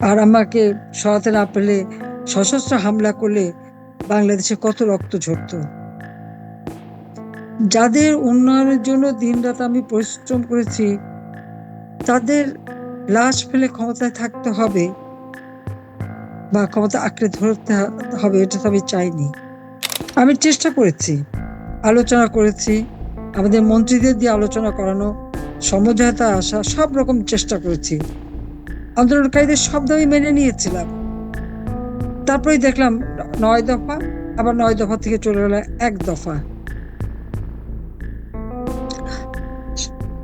আর আমাকে সরাতে না পেলে সশস্ত্র হামলা করলে বাংলাদেশে কত রক্ত ঝরত। যাদের উন্নয়নের জন্য দিনরাত আমি পরিশ্রম করেছি, তাদের লাশ ফেলে ক্ষমতায় থাকতে হবে বা ক্ষমতা আঁকড়ে ধরতে হবে, এটা তো আমি চাইনি। আমি চেষ্টা করেছি, আলোচনা করেছি, আমাদের মন্ত্রীদের দিয়ে আলোচনা করানো, সমঝোতা আসা, সব রকম চেষ্টা করেছি। আন্দোলনকারীদের সব দাবি মেনে নিয়েছিলাম। তারপরেই দেখলাম নয় দফা, আবার নয় দফা থেকে চলে গেল এক দফা।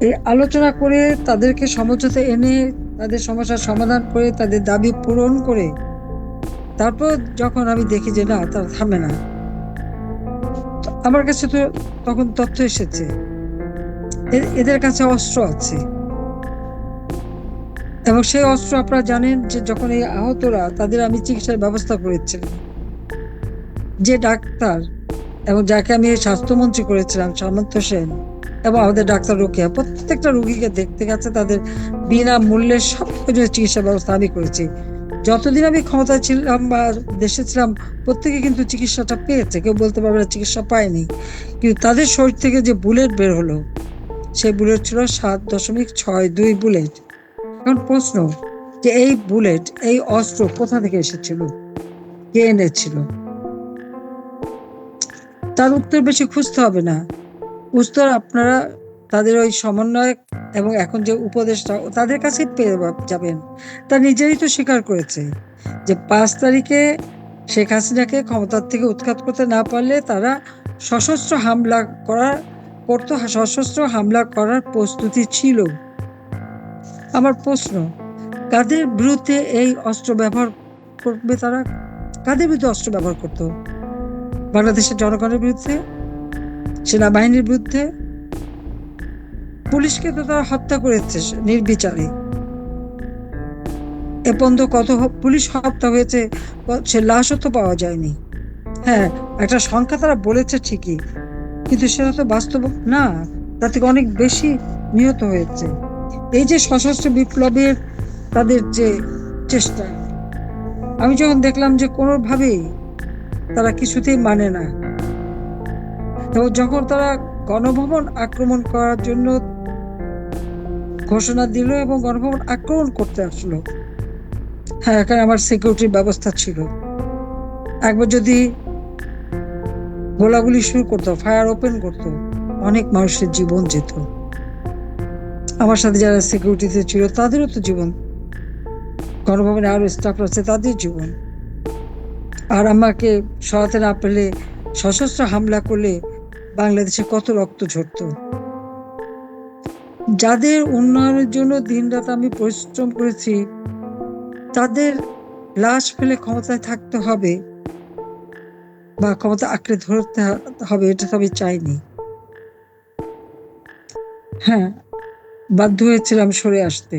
এই আলোচনা করে তাদেরকে সমঝোতা এনে তাদের সমস্যার সমাধান করে তাদের দাবি পূরণ করে তারপর যখন আমি দেখি যে না, তারা থামে না। আমার কাছে তো তখন তথ্য এসেছে। এদের কাছে অস্ত্র আছে। এবং সেই অস্ত্র আপনারা জানেন যে যখন এই আহতরা, তাদের আমি চিকিৎসার ব্যবস্থা করেছিলাম। যে ডাক্তার এবং যাকে আমি স্বাস্থ্যমন্ত্রী করেছিলাম, সামন্ত সেন, এবং আমাদের ডাক্তার রোকেয়া, প্রত্যেকটা রুগীকে দেখতে গেছে, তাদের বিনা মূল্যে সব কিছু চিকিৎসা ব্যবস্থা আমি করেছি। যতদিন আমি ক্ষমতায় ছিলাম বা দেশে ছিলাম, প্রত্যেকে কিন্তু চিকিৎসাটা পেয়েছে। কেউ বলতে পারবে না চিকিৎসা পায়নি। কিন্তু তাদের শরীর থেকে যে বুলেট বের হলো, সেই বুলেট ছিল সাত দশমিক ছয় দুই বুলেট। এখন প্রশ্ন যে এই বুলেট, এই অস্ত্র কোথা থেকে এসেছিল? কে এনেছিল? তার উত্তর বেশি খুঁজতে হবে না। উত্তর আপনারা তাদের ওই সমন্বয়ক এবং এখন যে উপদেষ্টা তাদের কাছে পেয়ে যাবেন। তা নিজেরই তো স্বীকার করেছে যে পাঁচ তারিখে শেখ হাসিনাকে ক্ষমতার থেকে উৎখাত করতে না পারলে তারা সশস্ত্র হামলা করার, করতো, সশস্ত্র হামলা করার প্রস্তুতি ছিল। আমার প্রশ্ন, কাদের বিরুদ্ধে এই অস্ত্র ব্যবহার করবে তারা? কাদের বিরুদ্ধে অস্ত্র ব্যবহার করত? বাংলাদেশের জনগণের বিরুদ্ধে? সেনাবাহিনীর বিরুদ্ধে? পুলিশকে তো তারা হত্যা করেছে নির্বিচারে। এ পর্যন্ত কত পুলিশ হত্যা হয়েছে, সে লাশও তো পাওয়া যায়নি। হ্যাঁ একটা সংখ্যা তারা বলেছে ঠিকই, কিন্তু সেটা তো বাস্তব না, তার থেকে অনেক বেশি নিহত হয়েছে। এই যে সশস্ত্র বিপ্লবের তাদের যে চেষ্টা, আমি যখন দেখলাম যে কোনোভাবেই তারা কিছুতেই মানে না এবং যখন তারা গণভবন আক্রমণ করার জন্য ঘোষণা দিল এবং গণভবন আক্রমণ করতে আসলো হ্যাঁ এখানে আমার সিকিউরিটির ব্যবস্থা ছিল। একবার যদি গোলাগুলি শুরু করতো ফায়ার ওপেন করতো, অনেক মানুষের জীবন যেত। আমার সাথে যারা সিকিউরিটিতে ছিল, তাদেরও তো জীবন। গণভবনে আরও স্টাফ আছে, তাদের জীবন। আর আমাকে সরাতে না পেলে সশস্ত্র হামলা করলে বাংলাদেশে কত রক্ত ঝরত। যাদের উন্নয়নের জন্য দিনরাত আমি পরিশ্রম করেছি, তাদের লাশ ফেলে ক্ষমতায় থাকতে হবে বা ক্ষমতা আঁকড়ে ধরতে হবে, এটা তো আমি চাইনি। হ্যাঁ বাধ্য হয়েছিলাম সরে আসতে।